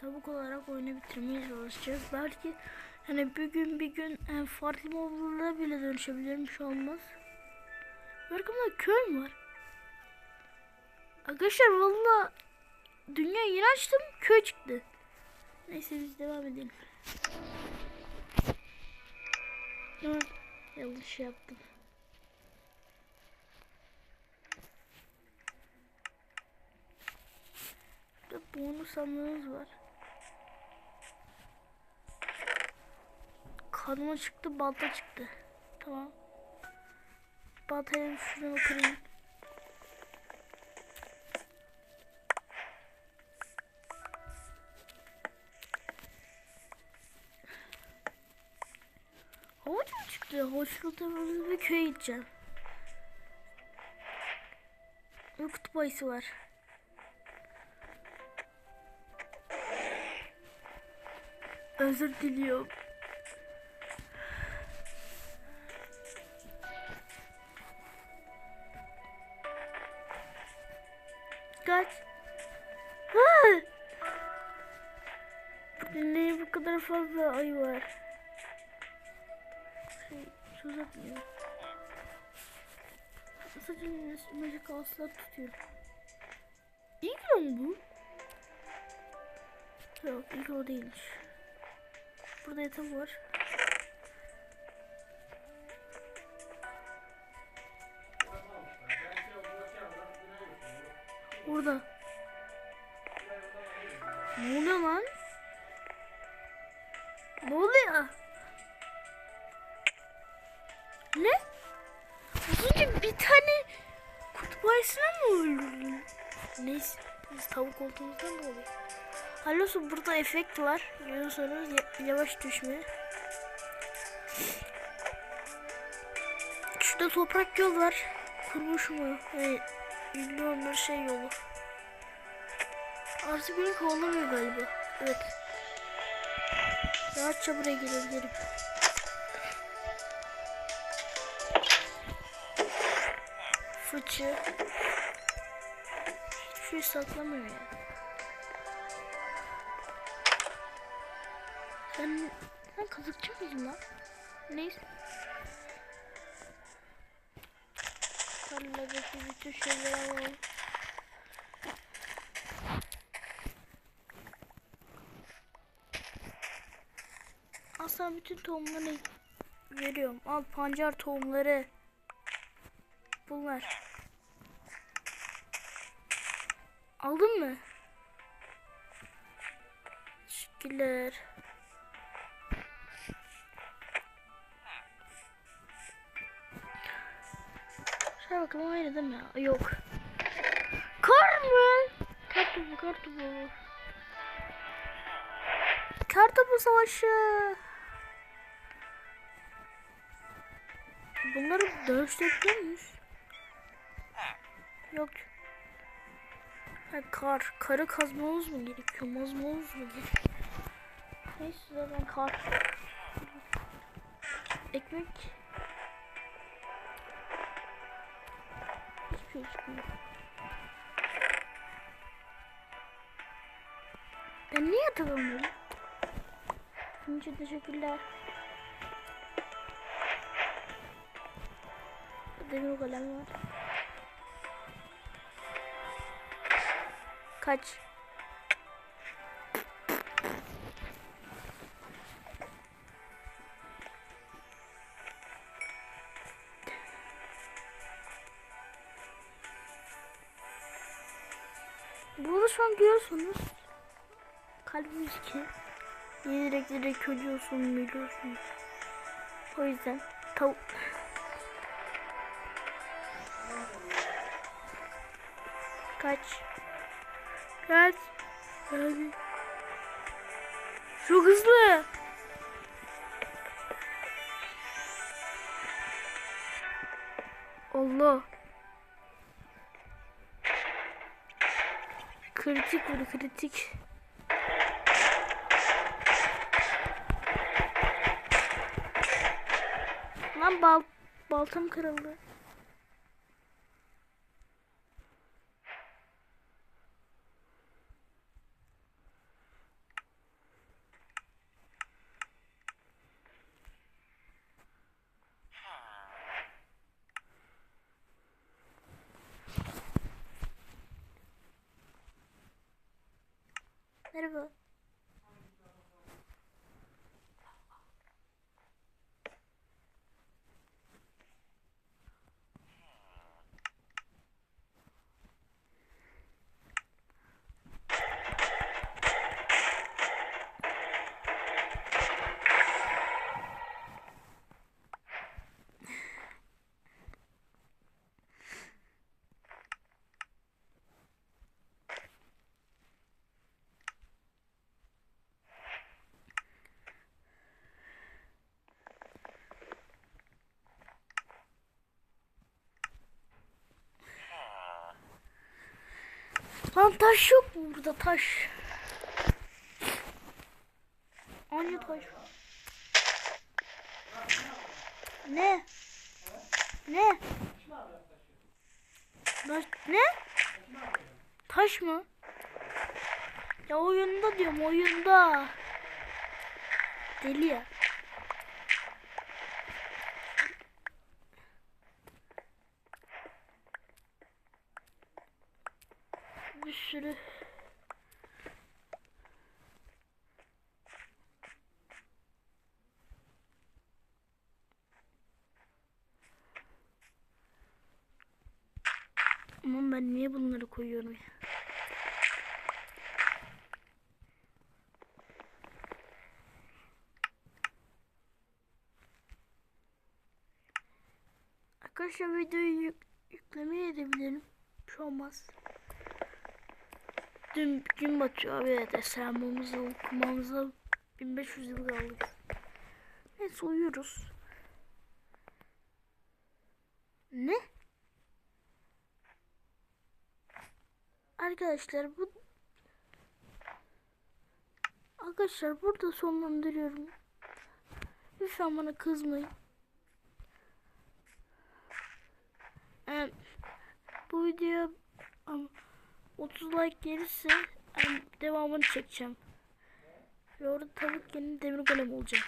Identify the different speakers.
Speaker 1: tavuk olarak oyunu bitirmeye çalışacağız. Belki hani bir gün bir gün en farklı moblara bile dönüşebilirim bir şey olmaz. Arkamda köy var? Arkadaşlar valla dünya yeni açtım köy çıktı. Neyse biz devam edelim. Ama yanlış yaptım. Burada bonus sandığımız var. Kanıma çıktı, balta çıktı. Tamam. Baltayı şuna kırayım. Havuç mu çıktı? Havuçlukta bir köye gideceğim. Bir kutup ayısı var. Özür diliyorum. Kaç. Ha! Niye bu kadar fazla ayı var? Şey, söz atmıyor. Sadece magic asla tutuyorum. İlk mi bu? Yok ilk o değilmiş. Burada yatak var. Burada. Ne lan? Ne oluyor? Ne? Az bir tane kutup ayısına mı öldürdün? Neyse. Biz tavuk olduğumuzdan dolayı. Halosu burada efekt var. Görüyorsunuz ya- yavaş düşme. Şurada toprak yol var. Kurmuş mu? Evet. Ünlü onlar şey yolu. Artık beni kovalamıyor galiba. Evet. Rahatça buraya gelebilirim. Fıçı. Hiçbir şey saklamıyor ya. Sen, sen kazıkçı mıydın lan? Neyse. Tarladaki bütün şeyleri alalım. Aslında bütün tohumları veriyorum. Al pancar tohumları. Bunlar. Aldın mı? Teşekkürler. Şuna bakalım aynı değil mi? Yok. Kar mı? Kartopu kartopu. Kartopu savaşı. Bunları dönüştürebiliyor muyuz? Yok. Ha, kar. Karı kazmamız mı gerekiyor? Mazmamız mı gerekiyor? Neyse zaten kar. Ekmek. Hiçbir şey. Ben niye atamıyorum? Bunun için teşekkürler. Demir golem var. Kaç. Burada şu an görüyorsunuz. Kalbimiz ki. Direkt direkt ölüyorsun, biliyorsun. O yüzden tavuk. Kaç. Kaç. Hadi. Çok hızlı. Allah. Kritik vur kritik. Lan bal baltam kırıldı. পারবো Lan taş yok mu burada taş? Anne taş. Ne? Ne? Taş, ne? Taş mı? Ya oyunda diyorum oyunda. Deli ya. Bir. Aman ben niye bunları koyuyorum ya? Arkadaşlar videoyu yük yüklemeye edebilirim. Bir şey olmaz. Dün gün batıyor abi evet esermamızı okumamıza 1500 yıl kaldı. Neyse uyuyoruz. Ne? Arkadaşlar bu Arkadaşlar burada sonlandırıyorum. Lütfen bana kızmayın. Ee, bu video am, 30 like gelirse devamını çekeceğim. Ve orada tavuk yeni demir golem olacağım.